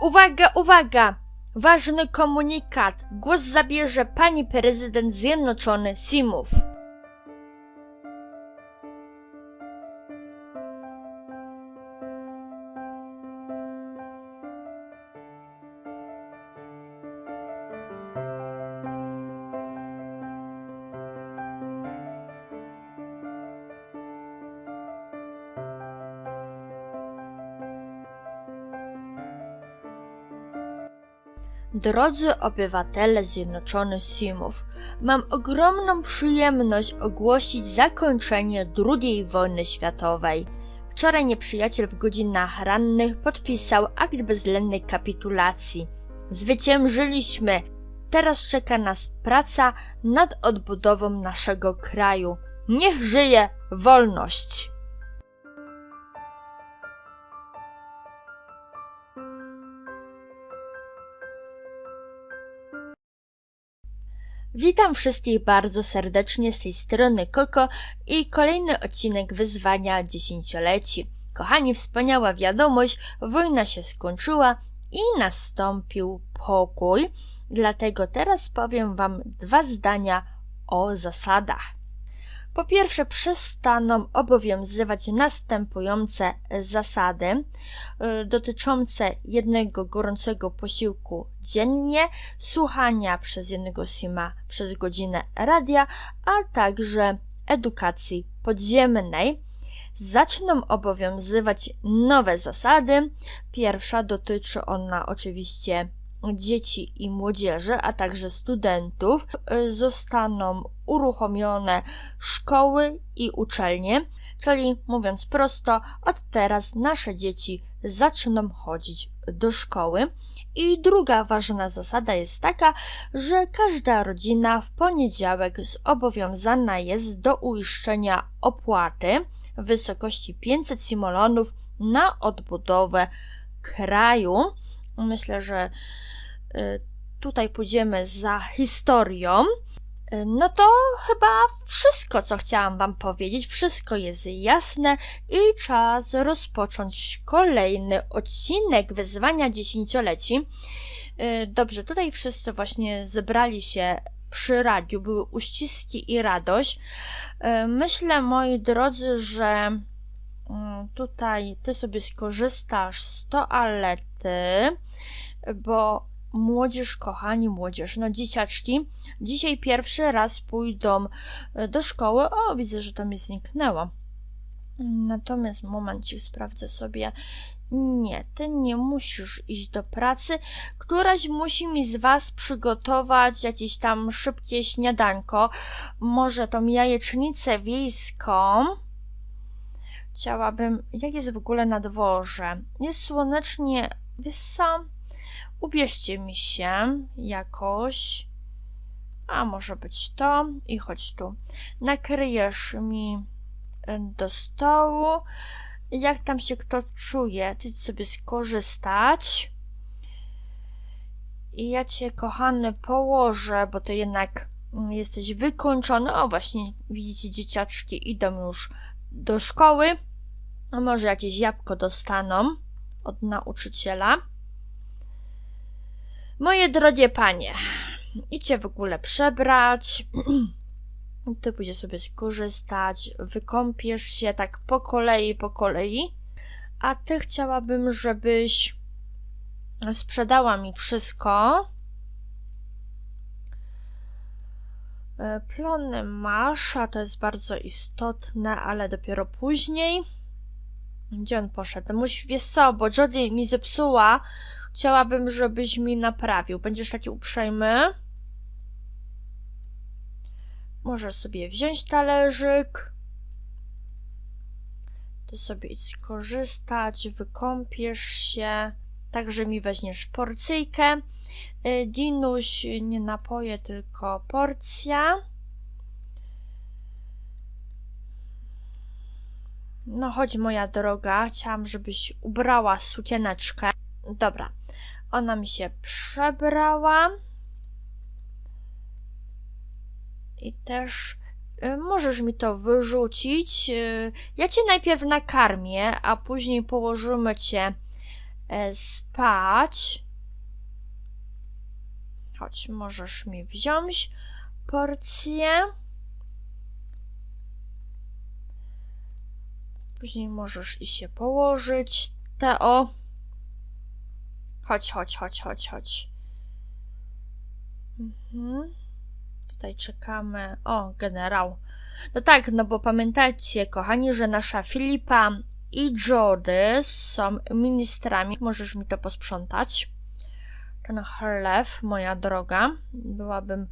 Uwaga, uwaga! Ważny komunikat. Głos zabierze pani prezydent Zjednoczony Simów. Drodzy obywatele Zjednoczonych Simów, mam ogromną przyjemność ogłosić zakończenie II wojny światowej. Wczoraj nieprzyjaciel w godzinach rannych podpisał akt bezwzględnej kapitulacji. Zwyciężyliśmy! Teraz czeka nas praca nad odbudową naszego kraju. Niech żyje wolność! Witam wszystkich bardzo serdecznie z tej strony Koko i kolejny odcinek wyzwania dziesięcioleci. Kochani, wspaniała wiadomość, wojna się skończyła i nastąpił pokój, dlatego teraz powiem Wam dwa zdania o zasadach. Po pierwsze, przestaną obowiązywać następujące zasady y, dotyczące jednego gorącego posiłku dziennie, słuchania przez jednego sima przez godzinę radia, a także edukacji podziemnej. Zaczną obowiązywać nowe zasady. Pierwsza dotyczy ona oczywiście dzieci i młodzieży, a także studentów, y, zostaną uruchomione szkoły i uczelnie, czyli mówiąc prosto, od teraz nasze dzieci zaczną chodzić do szkoły. I druga ważna zasada jest taka, że każda rodzina w poniedziałek zobowiązana jest do uiszczenia opłaty w wysokości 500 simolonów na odbudowę kraju. Myślę, że y, tutaj pójdziemy za historią. Y, No to chyba wszystko, co chciałam Wam powiedzieć. Wszystko jest jasne i czas rozpocząć kolejny odcinek wyzwania dziesięcioleci. Y, Dobrze, tutaj wszyscy właśnie zebrali się przy radiu, były uściski i radość. Myślę, moi drodzy, że tutaj Ty sobie skorzystasz z toalety, bo młodzież, kochani, młodzież, no dzieciaczki, dzisiaj pierwszy raz pójdą e, do szkoły. O, widzę, że to mi zniknęło. Natomiast momencik sprawdzę sobie. Nie, ty nie musisz iść do pracy. Któraś musi mi z was przygotować jakieś tam szybkie śniadanko. Może tą jajecznicę wiejską. Chciałabym. Jak jest w ogóle na dworze? Jest słonecznie. Wiesz co? Ubierzcie mi się jakoś. A może być to. I chodź tu. Nakryjesz mi y, do stołu. Jak tam się kto czuje, ty sobie skorzystać. I ja cię, kochany, położę, bo to jednak mm, jesteś wykończony. O, właśnie, widzicie, dzieciaczki idą już do szkoły. A może jakieś jabłko dostaną od nauczyciela. Moje drogie panie, idźcie w ogóle przebrać. Ty pójdziesz sobie skorzystać, wykąpiesz się tak po kolei, po kolei. A ty chciałabym, żebyś sprzedała mi wszystko. E, Plony masz, a to jest bardzo istotne, ale dopiero później. Gdzie on poszedł? Musi, wiesz co, bo Jodie mi zepsuła. Chciałabym, żebyś mi naprawił. Będziesz taki uprzejmy? Możesz sobie wziąć talerzyk. Ty sobie idź skorzystać, wykąpiesz się. Także mi weźmiesz porcyjkę. Y, Dinuś, nie napoje, tylko porcja. No chodź moja droga, chciałam, żebyś ubrała sukieneczkę. Dobra, ona mi się przebrała. I też y, możesz mi to wyrzucić. Y, ja cię najpierw nakarmię, a później położymy cię e, spać. Chodź, możesz mi wziąć porcję. Później możesz i się położyć. Teo. Chodź, chodź, chodź, chodź, chodź. Mhm. Tutaj czekamy. O, generał. No tak, no bo pamiętajcie, kochani, że nasza Filipa i Jody są ministrami. Możesz mi to posprzątać. Ten chlew, moja droga. Byłabym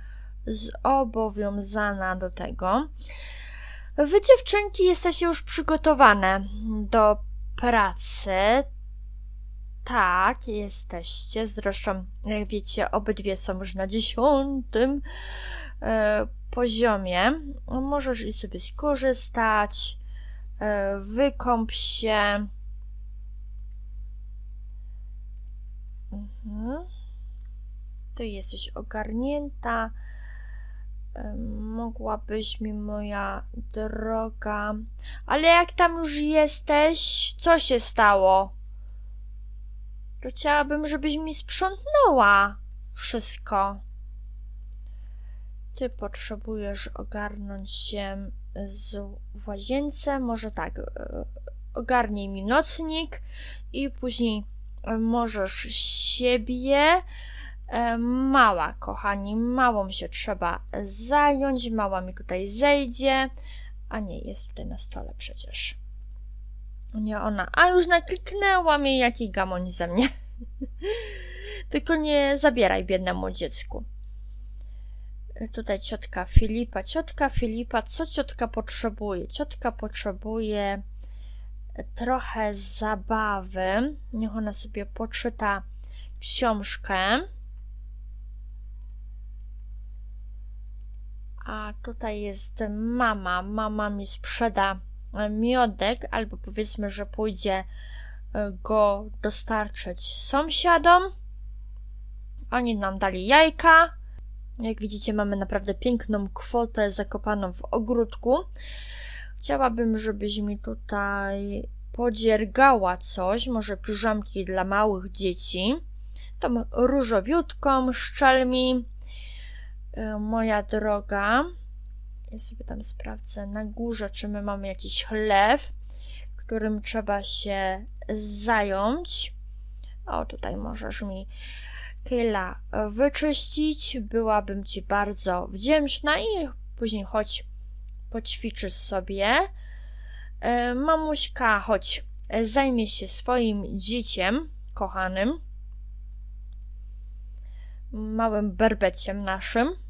zobowiązana do tego. Wy, dziewczynki, jesteście już przygotowane do pracy. Tak, jesteście. Zresztą, jak wiecie, obydwie są już na dziesiątym e, poziomie. Możesz i sobie skorzystać. E, wykąp się. Mhm. Ty jesteś ogarnięta. Mogłabyś mi, moja droga. Ale jak tam już jesteś, co się stało? Chciałabym, żebyś mi sprzątnęła wszystko. Ty potrzebujesz ogarnąć się z w łazience. Może tak, e, ogarnij mi nocnik i później e, możesz siebie. E, Mała, kochani, małą się trzeba zająć. Mała mi tutaj zejdzie. A nie, jest tutaj na stole przecież. Nie ona. A już nakliknęła mnie jaki gamoń ze mnie. Tylko nie zabieraj biednemu dziecku. Tutaj ciotka Filipa. Ciotka Filipa, co ciotka potrzebuje? Ciotka potrzebuje trochę zabawy. Niech ona sobie poczyta książkę. A tutaj jest mama. Mama mi sprzeda miodek, albo powiedzmy, że pójdzie e, go dostarczyć sąsiadom. Oni nam dali jajka. Jak widzicie, mamy naprawdę piękną kwotę zakopaną w ogródku. Chciałabym, żebyś mi tutaj podziergała coś, może piżamki dla małych dzieci. Tą różowiutką, szczelmi. E, Moja droga. Ja sobie tam sprawdzę na górze, czy my mamy jakiś chlew, którym trzeba się zająć. O, tutaj możesz mi Kayla wyczyścić. Byłabym Ci bardzo wdzięczna i później chodź poćwiczysz sobie. E, Mamuśka, chodź, zajmie się swoim dzieciem kochanym. Małym berbeciem naszym.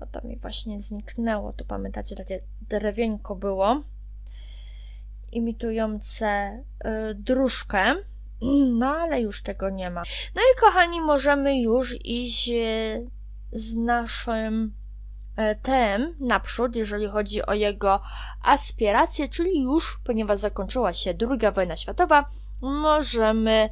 O, to mi właśnie zniknęło. Tu pamiętacie, takie drewienko było. Imitujące y, dróżkę. No ale już tego nie ma. No i kochani, możemy już iść e, z naszym e, tem naprzód, jeżeli chodzi o jego aspiracje, czyli już, ponieważ zakończyła się II wojna światowa, możemy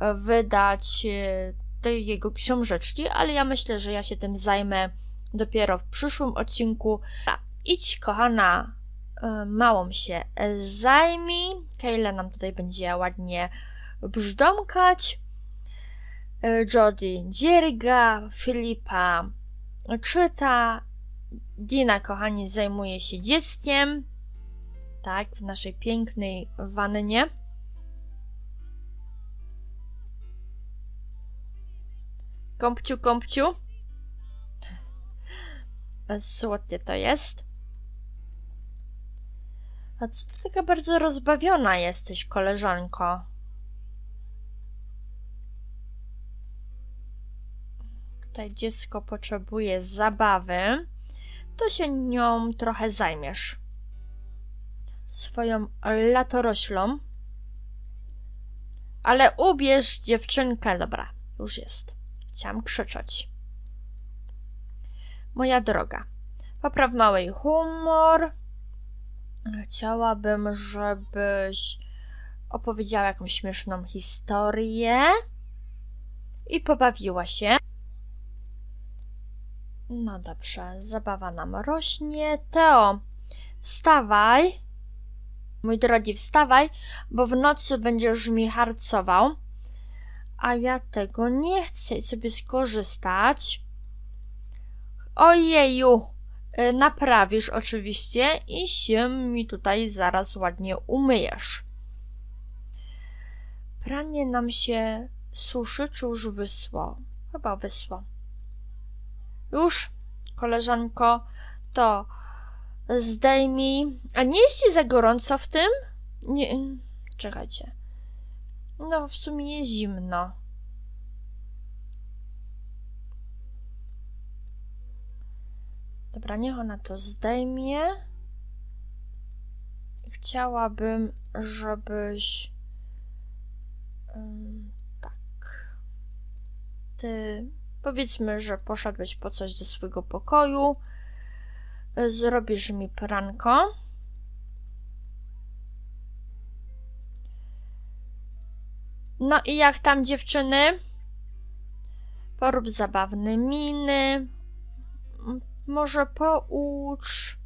e, wydać e, te jego książeczki, ale ja myślę, że ja się tym zajmę dopiero w przyszłym odcinku. Idź, kochana, e, małą się zajmij. Kayla nam tutaj będzie ładnie brzdąkać. E, Jody dzierga, Filipa czyta, Dina, kochani, zajmuje się dzieckiem. Tak, w naszej pięknej wannie. Kąpciu, kąpciu. Słodkie to jest. A co ty taka bardzo rozbawiona jesteś, koleżanko? Tutaj dziecko potrzebuje zabawy, to się nią trochę zajmiesz. Swoją latoroślą. Ale ubierz dziewczynkę. Dobra, już jest. Chciałam krzyczeć. Moja droga, popraw mały humor. Chciałabym, żebyś opowiedziała jakąś śmieszną historię i pobawiła się. No dobrze, zabawa nam rośnie. Teo, wstawaj. Mój drogi, wstawaj, bo w nocy będziesz mi harcował. a ja tego nie chcę sobie skorzystać. Ojeju, y, naprawisz oczywiście i się mi tutaj zaraz ładnie umyjesz. Pranie nam się suszy, czy już wysło? Chyba wysło. Już, koleżanko, to zdejmij. A nie jest ci za gorąco w tym? Nie, czekajcie. No, w sumie jest zimno. Dobra, niech ona to zdejmie. Chciałabym, żebyś. tak. Ty. Powiedzmy, że poszedłeś po coś do swojego pokoju. Zrobisz mi pranko. No i jak tam dziewczyny? Porób zabawne miny. Może poucz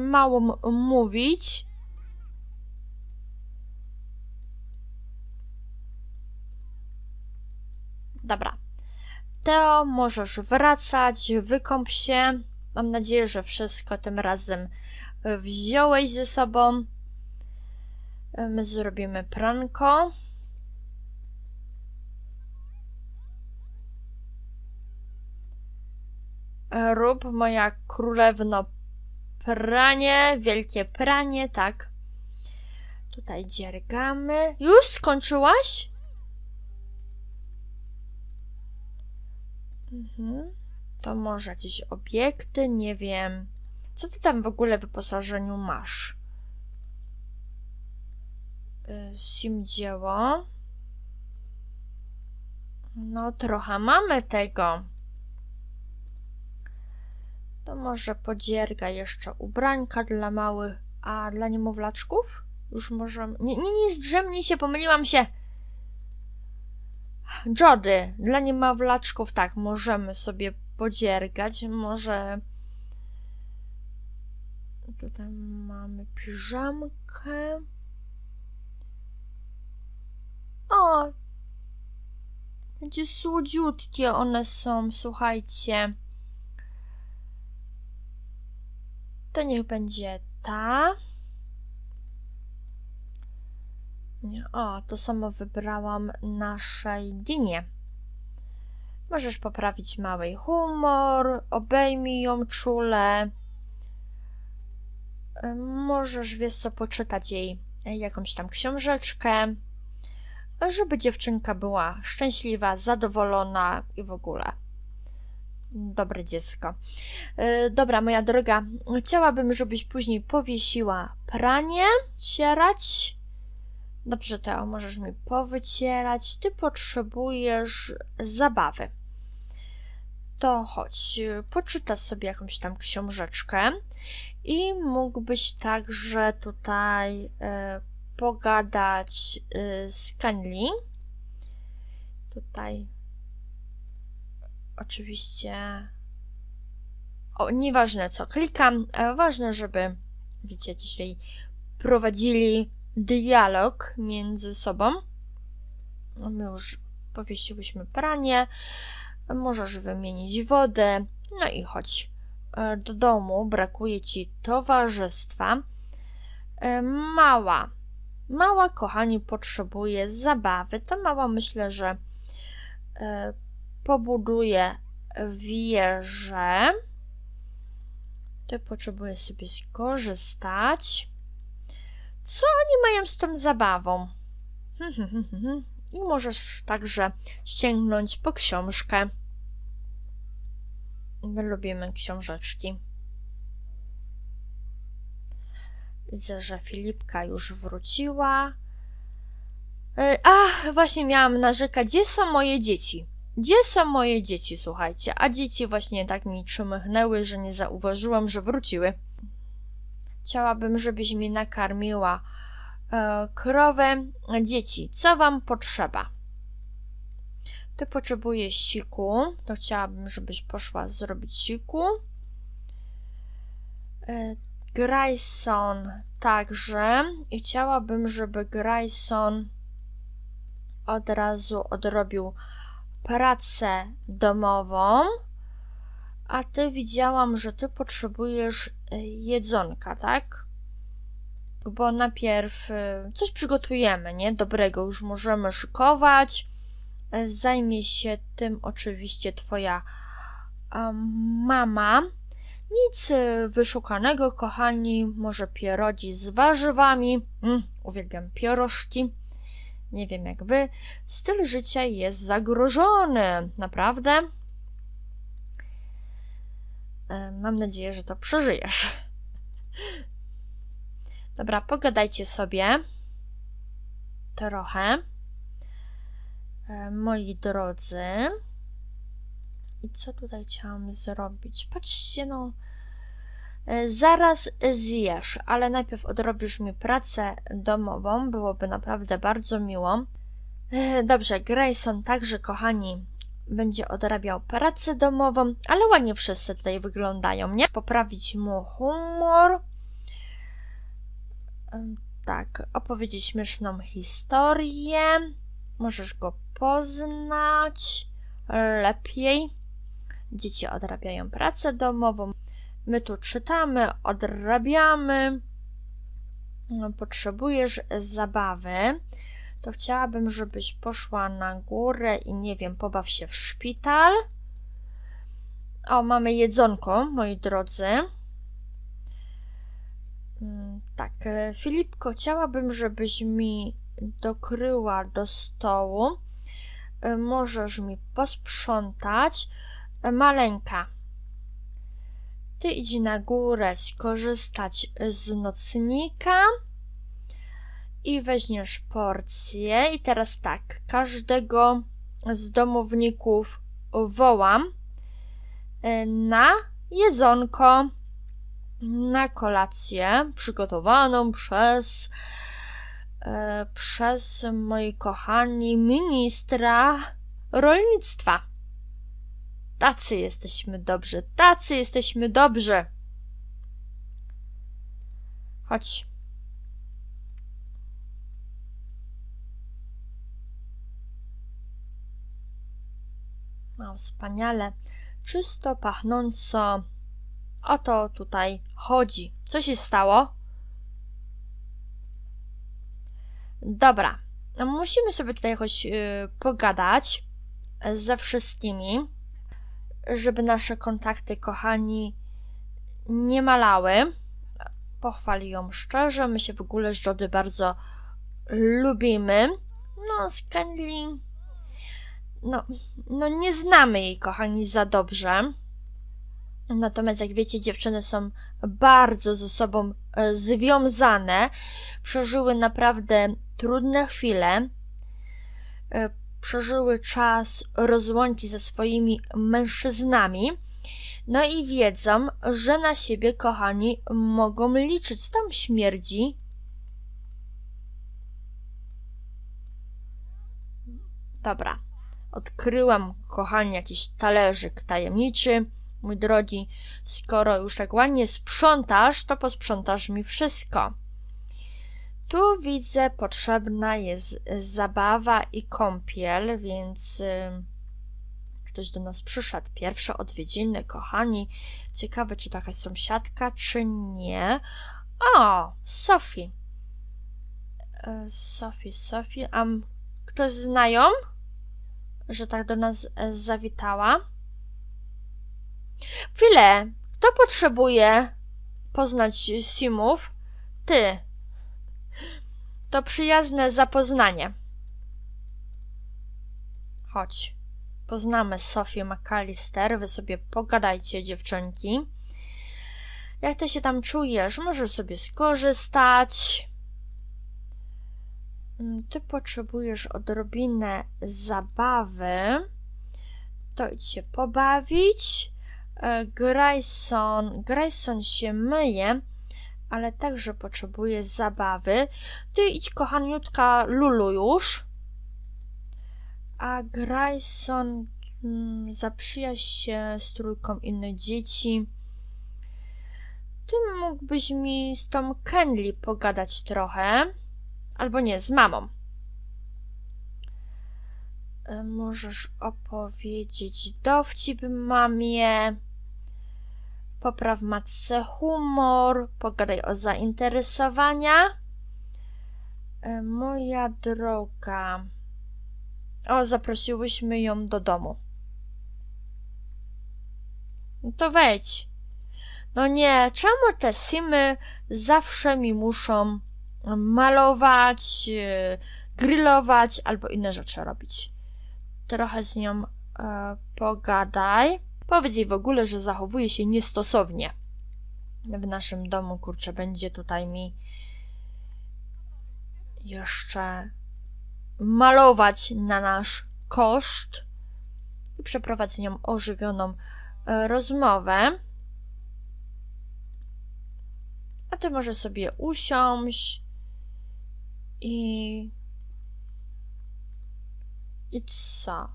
małą mówić. Dobra. Teo, możesz wracać, wykąp się. Mam nadzieję, że wszystko tym razem y, wziąłeś ze sobą. My zrobimy pranko. Rób moja królewno pranie, wielkie pranie, tak. Tutaj dziergamy. Już skończyłaś? Mhm. To może jakieś obiekty, nie wiem. Co ty tam w ogóle w wyposażeniu masz? Y, Sim dzieło. No, trochę mamy tego. To może podzierga jeszcze ubrańka dla małych, a dla niemowlaczków? Już możemy... Nie, nie, nie, zdrzemnij się, pomyliłam się. Jody, dla niemowlaczków tak, możemy sobie podziergać, może... Tutaj mamy piżamkę. O! Jakie słodziutkie one są, słuchajcie. To niech będzie ta. O, to samo wybrałam naszej Dinie. Możesz poprawić mały humor, obejmij ją czule. Możesz, wiesz co, poczytać jej jakąś tam książeczkę, żeby dziewczynka była szczęśliwa, zadowolona i w ogóle. Dobre dziecko. E, Dobra, moja droga, chciałabym, żebyś później powiesiła pranie, cierać. Dobrze, Teo, możesz mi powycierać. Ty potrzebujesz zabawy. To chodź, poczytasz sobie jakąś tam książeczkę i mógłbyś także tutaj e, pogadać e, z Kenli. Tutaj oczywiście. O, nieważne co klikam, e, ważne, żeby wiecie, dzisiaj prowadzili dialog między sobą. My już powiesiłyśmy pranie, możesz wymienić wodę, no i chodź. E, do domu, brakuje ci towarzystwa. E, Mała, mała, kochani, potrzebuje zabawy. To mała myślę, że pobuduje wieżę. Ty potrzebujesz sobie skorzystać. Co oni mają z tą zabawą? I możesz także sięgnąć po książkę. My lubimy książeczki. Widzę, że Filipka już wróciła. Y, A, właśnie miałam narzekać, gdzie są moje dzieci? Gdzie są moje dzieci, słuchajcie? A dzieci właśnie tak mi przymychnęły, że nie zauważyłam, że wróciły. Chciałabym, żebyś mi nakarmiła e, krowę. Dzieci, co wam potrzeba? Ty potrzebujesz siku, to chciałabym, żebyś poszła zrobić siku. E, Grayson także i chciałabym, żeby Grayson od razu odrobił pracę domową, a ty widziałam, że ty potrzebujesz y, jedzonka, tak? Bo najpierw y, coś przygotujemy, nie? Dobrego już możemy szykować. Y, Zajmie się tym oczywiście twoja mama. Nic wyszukanego, kochani, może pierodzi z warzywami. Mm, uwielbiam pierożki. Nie wiem jak wy. Styl życia jest zagrożony, naprawdę. E, Mam nadzieję, że to przeżyjesz. Dobra, pogadajcie sobie trochę. E, Moi drodzy. I co tutaj chciałam zrobić? Patrzcie, no. E, Zaraz zjesz, ale najpierw odrobisz mi pracę domową. Byłoby naprawdę bardzo miło. E, Dobrze, Grayson także, kochani, będzie odrabiał pracę domową, ale ładnie wszyscy tutaj wyglądają, nie? Poprawić mu humor. Em, Tak, opowiedzieć śmieszną historię. Możesz go poznać lepiej. Dzieci odrabiają pracę domową. My tu czytamy, odrabiamy. No, Potrzebujesz zabawy. To chciałabym, żebyś poszła na górę i nie wiem, pobaw się w szpital. O, mamy jedzonko, moi drodzy. Mm, Tak, e, Filipko, chciałabym, żebyś mi dokryła do stołu. E, Możesz mi posprzątać. E, Maleńka, ty idź na górę skorzystać z nocnika i weźmiesz porcję. I teraz tak, każdego z domowników wołam e, na jedzonko, na kolację przygotowaną przez e, przez moi kochani ministra rolnictwa. Tacy jesteśmy dobrzy, tacy jesteśmy dobrzy. Chodź. No, wspaniale. Czysto, pachnąco. O to tutaj chodzi. Co się stało? Dobra. No, Musimy sobie tutaj jakoś yy, pogadać ze wszystkimi, żeby nasze kontakty, kochani, nie malały. Pochwali ją szczerze. My się w ogóle z Jody bardzo lubimy. No, z Kenley no, no nie znamy jej, kochani, za dobrze. Natomiast, jak wiecie, dziewczyny są bardzo ze sobą e, związane. Przeżyły naprawdę trudne chwile. Przeżyły czas rozłąki ze swoimi mężczyznami. No i wiedzą, że na siebie, kochani, mogą liczyć. Tam śmierdzi. Dobra, odkryłam, kochani, jakiś talerzyk tajemniczy. Mój drogi, skoro już tak ładnie sprzątasz, to posprzątasz mi wszystko. Tu widzę, potrzebna jest zabawa i kąpiel, więc ktoś do nas przyszedł. Pierwsze odwiedziny, kochani. Ciekawe, czy taka sąsiadka, czy nie. O, Sophie. Sophie, Sophie. A ktoś znają? że tak do nas e, zawitała. Chwilę, kto potrzebuje poznać Simów? Ty. To przyjazne zapoznanie. Chodź. Poznamy Sofię McAllister. Wy sobie pogadajcie, dziewczynki. Jak ty się tam czujesz? Możesz sobie skorzystać. Mm, Ty potrzebujesz odrobinę zabawy. To idź się pobawić. E, Grayson, Grayson się myje, ale także potrzebuje zabawy. Ty idź, kochaniutka Lulu już. A Grayson mm, zaprzyjaźń się z trójką innych dzieci. Ty mógłbyś mi z tą Kenley pogadać trochę. Albo nie, z mamą. E, Możesz opowiedzieć dowcip mamie. Popraw matce humor. Pogadaj o zainteresowania. E, Moja droga. O, zaprosiłyśmy ją do domu. No to wejdź. No nie, czemu te simy zawsze mi muszą malować, e, grillować albo inne rzeczy robić? Trochę z nią e, pogadaj. Powiedz jej w ogóle, że zachowuje się niestosownie. W naszym domu, kurczę, będzie tutaj mi jeszcze malować na nasz koszt i przeprowadź z nią ożywioną e, rozmowę. A ty może sobie usiąść i. I co?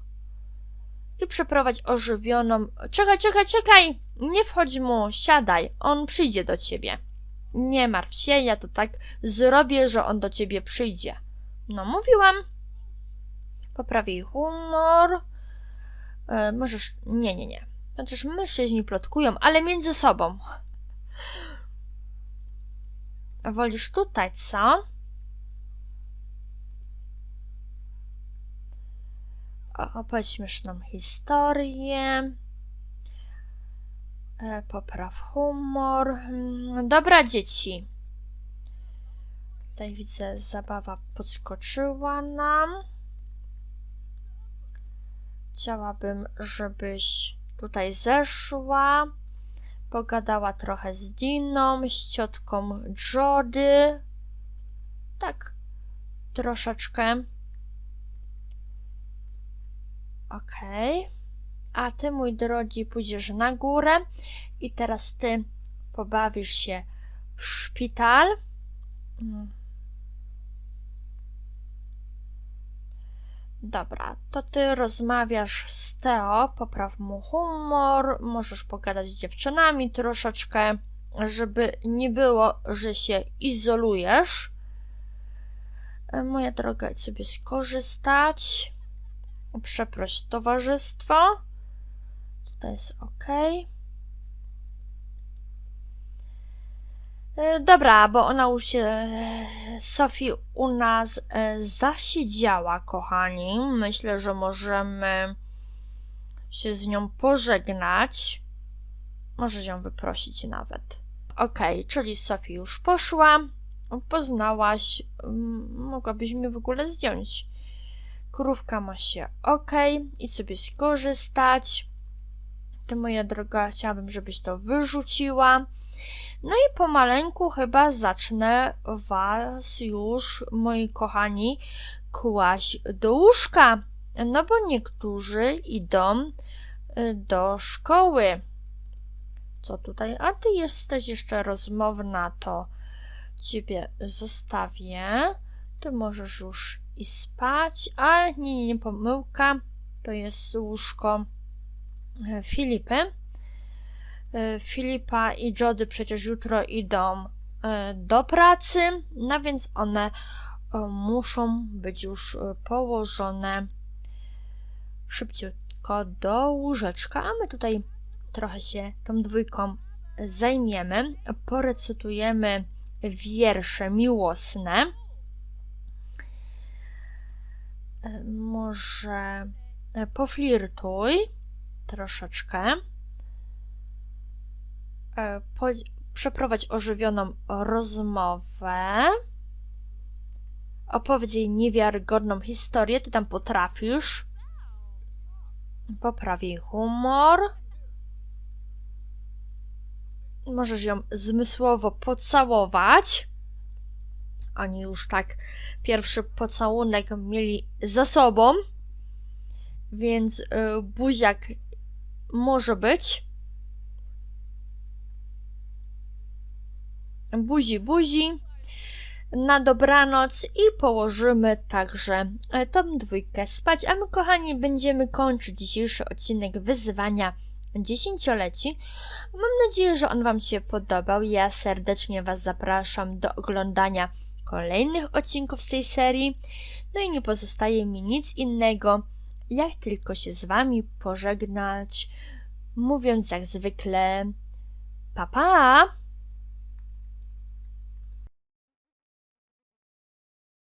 I przeprowadź ożywioną. Czekaj, czekaj, czekaj! Nie wchodź mu, siadaj, on przyjdzie do ciebie. Nie martw się, ja to tak zrobię, że on do ciebie przyjdzie. No, mówiłam. Poprawi humor. E, możesz. Nie, nie, nie. Chociaż mężczyźni plotkują, ale między sobą. Wolisz tutaj, co? Opowiedz śmieszną historię. E, Popraw humor. Mm, Dobra, dzieci. Tutaj widzę, zabawa podskoczyła nam. Chciałabym, żebyś tutaj zeszła. Pogadała trochę z Diną, z ciotką Jody. Tak, troszeczkę. Okej. A ty, mój drogi, pójdziesz na górę i teraz ty pobawisz się w szpital. Dobra, to ty rozmawiasz z Teo, popraw mu humor, możesz pogadać z dziewczynami troszeczkę, żeby nie było, że się izolujesz. E, Moja droga, idź sobie skorzystać. Przeproś towarzystwo. To jest ok. E, Dobra, bo ona już się, e, Sofii u nas e, zasiedziała, kochani. Myślę, że możemy się z nią pożegnać. Może ją wyprosić nawet. Okej, czyli Sofii już poszła. Poznałaś. Mogłabyś mi w ogóle zdjąć. Krówka ma się ok. I sobie skorzystać. Ty, moja droga, chciałabym, żebyś to wyrzuciła. No i pomaleńku chyba zacznę Was już, moi kochani, kłaść do łóżka. No bo niektórzy idą y, do szkoły. Co tutaj? A ty jesteś jeszcze rozmowna, to ciebie zostawię. Ty możesz już i spać. A nie, nie, nie, pomyłka. To jest łóżko e, Filipy. E, Filipa i Jody przecież jutro idą e, do pracy, no więc one muszą być już położone szybciutko do łóżeczka, a my tutaj trochę się tą dwójką zajmiemy. Porecytujemy wiersze miłosne. E, Może e, poflirtuj troszeczkę e, po, przeprowadź ożywioną rozmowę. Opowiedz jej niewiarygodną historię, ty tam potrafisz. Popraw humor. Możesz ją zmysłowo pocałować. Oni już tak pierwszy pocałunek mieli za sobą, więc y, buziak może być. buzi, buzi na dobranoc i położymy także e, tą dwójkę spać. A my, kochani, będziemy kończyć dzisiejszy odcinek wyzwania dziesięcioleci. Mam nadzieję, że on Wam się podobał. Ja serdecznie Was zapraszam do oglądania kolejnych odcinków z tej serii. No i nie pozostaje mi nic innego, jak tylko się z Wami pożegnać, mówiąc jak zwykle papa! Pa!